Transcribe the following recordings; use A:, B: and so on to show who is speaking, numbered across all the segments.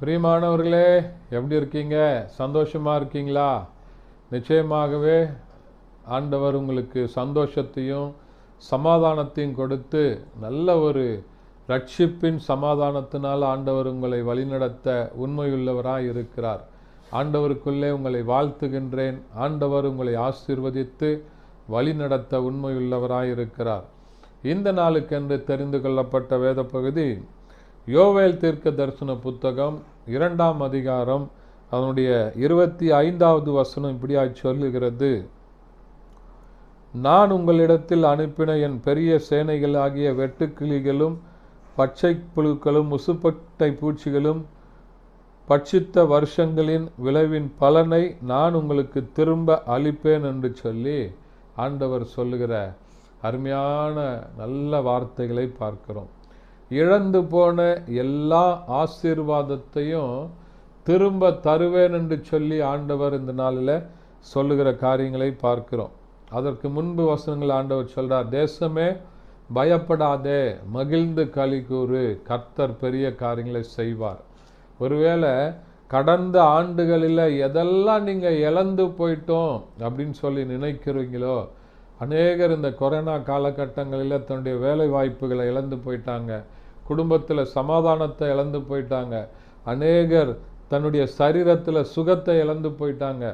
A: பிரியமானவர்களே எப்படி இருக்கீங்க? சந்தோஷமாக இருக்கீங்களா? நிச்சயமாகவே ஆண்டவர் உங்களுக்கு சந்தோஷத்தையும் சமாதானத்தையும் கொடுத்து நல்ல ஒரு ரட்சிப்பின் சமாதானத்தினால் ஆண்டவர் உங்களை வழிநடத்த உண்மையுள்ளவராக இருக்கிறார். ஆண்டவருக்குள்ளே உங்களை வாழ்த்துகின்றேன். ஆண்டவர் உங்களை ஆசீர்வதித்து வழிநடத்த உண்மையுள்ளவராக இருக்கிறார். இந்த நாளுக்கென்று தெரிந்து கொள்ளப்பட்ட வேத பகுதி யோவேல் தீர்க்க தரிசன புத்தகம் இரண்டாம் அதிகாரம் அதனுடைய இருபத்தி ஐந்தாவது வசனம் இப்படியாய் சொல்லுகிறது. நான் உங்களிடத்தில் அனுப்பின என் பெரிய சேனைகள் ஆகிய வெட்டுக்கிளிகளும் பச்சை புழுக்களும் முசுப்பட்டை பூச்சிகளும் பட்சித்த வருஷங்களின் விளைவின் பலனை நான் உங்களுக்கு திரும்ப அளிப்பேன் என்று சொல்லி ஆண்டவர் சொல்லுகிற அருமையான நல்ல வார்த்தைகளை பார்க்கிறோம். இழந்து போன எல்லா ஆசீர்வாதத்தையும் திரும்ப தருவேன் என்று சொல்லி ஆண்டவர் இந்த நாளில் சொல்லுகிற காரியங்களை பார்க்கிறோம். அதற்கு முன்பு வசனங்கள் ஆண்டவர் சொல்கிறார் தேசமே பயப்படாதே மகிழ்ந்து களி கூறு கர்த்தர் பெரிய காரியங்களை செய்வார். ஒருவேளை கடந்த ஆண்டுகளில் எதெல்லாம் நீங்கள் இழந்து போயிட்டோம் அப்படின்னு சொல்லி நினைக்கிறீங்களோ அநேகர் இந்த கொரோனா காலகட்டங்களில் தன்னுடைய வேலை வாய்ப்புகளை இழந்து போயிட்டாங்க. குடும்பத்தில் சமாதானத்தை இழந்து போயிட்டாங்க. அநேகர் தன்னுடைய சரீரத்தில் சுகத்தை இழந்து போயிட்டாங்க.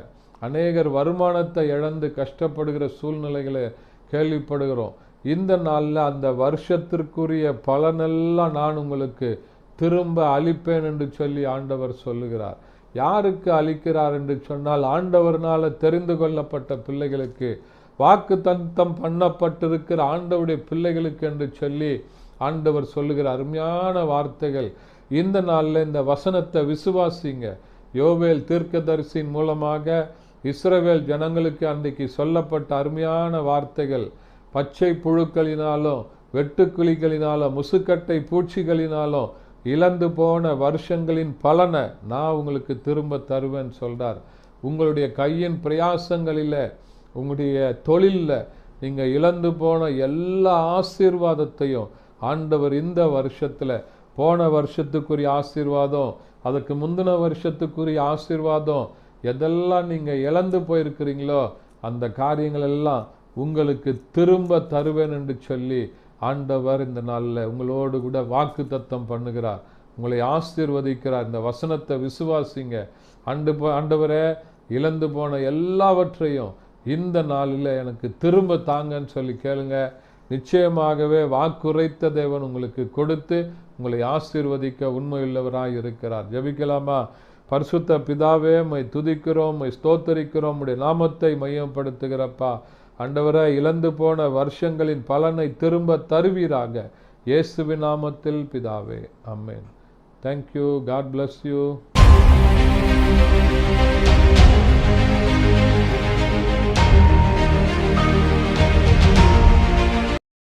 A: அநேகர் வருமானத்தை இழந்து கஷ்டப்படுகிற சூழ்நிலைகளை கேள்விப்படுகிறோம். இந்த நாளில் அந்த வருஷத்திற்குரிய பலனெல்லாம் நான் உங்களுக்கு திரும்ப அளிப்பேன் என்று சொல்லி ஆண்டவர் சொல்லுகிறார். யாருக்கு அளிக்கிறார் என்று சொன்னால் ஆண்டவர்னால் தெரிந்து கொள்ளப்பட்ட பிள்ளைகளுக்கு வாக்கு தந்தம் பண்ணப்பட்டிருக்கிற ஆண்டவுடைய பிள்ளைகளுக்கு என்று சொல்லி ஆண்டவர் சொல்லுகிற அருமையான வார்த்தைகள். இந்த நாளில் இந்த வசனத்தை விசுவாசிங்க. யோவேல் தீர்க்கதரிசியின் மூலமாக இஸ்ரவேல் ஜனங்களுக்கு அன்றைக்கு சொல்லப்பட்ட அருமையான வார்த்தைகள். பச்சை புழுக்களினாலும் வெட்டுக்கிளிகளினாலும் முசுக்கட்டை பூச்சிகளினாலும் இழந்து போன வருஷங்களின் பலனை நான் உங்களுக்கு திரும்ப தருவேன் சொல்கிறார் உங்களுடைய கையின் பிரயாசங்களில் உங்களுடைய தொழிலில் நீங்கள் இழந்து போன எல்லா ஆசீர்வாதத்தையும் ஆண்டவர் இந்த வருஷத்தில் போன வருஷத்துக்குரிய ஆசீர்வாதம் அதுக்கு முந்தின வருஷத்துக்குரிய ஆசீர்வாதம் எதெல்லாம் நீங்கள் இழந்து போயிருக்கிறீங்களோ அந்த காரியங்கள் எல்லாம் உங்களுக்கு திரும்ப தருவேன் என்று சொல்லி ஆண்டவர் இந்த நாளில் உங்களோடு கூட வாக்கு தத்தம் பண்ணுகிறார். உங்களை ஆசீர்வதிக்கிறார். இந்த வசனத்தை விசுவாசிங்க. ஆண்டு போ ஆண்டவரே இழந்து போன எல்லாவற்றையும் இந்த நாளில் எனக்கு திரும்ப தாங்கன்னு சொல்லி கேளுங்கள் நிச்சயமாகவே வாக்குரைத்த தேவன் உங்களுக்கு கொடுத்து உங்களை ஆசீர்வதிக்க உண்மையுள்ளவராய் இருக்கிறார். ஜபிக்கலாமா? பரிசுத்த பிதாவே மை துதிக்கிறோம் மை ஸ்தோத்தரிக்கிறோம். உடைய நாமத்தை மையப்படுத்துகிறப்பா. அண்டவரை இழந்து போன வருஷங்களின் பலனை திரும்ப தருவீராக. இயேசுவி நாமத்தில் பிதாவே amen thank you God bless you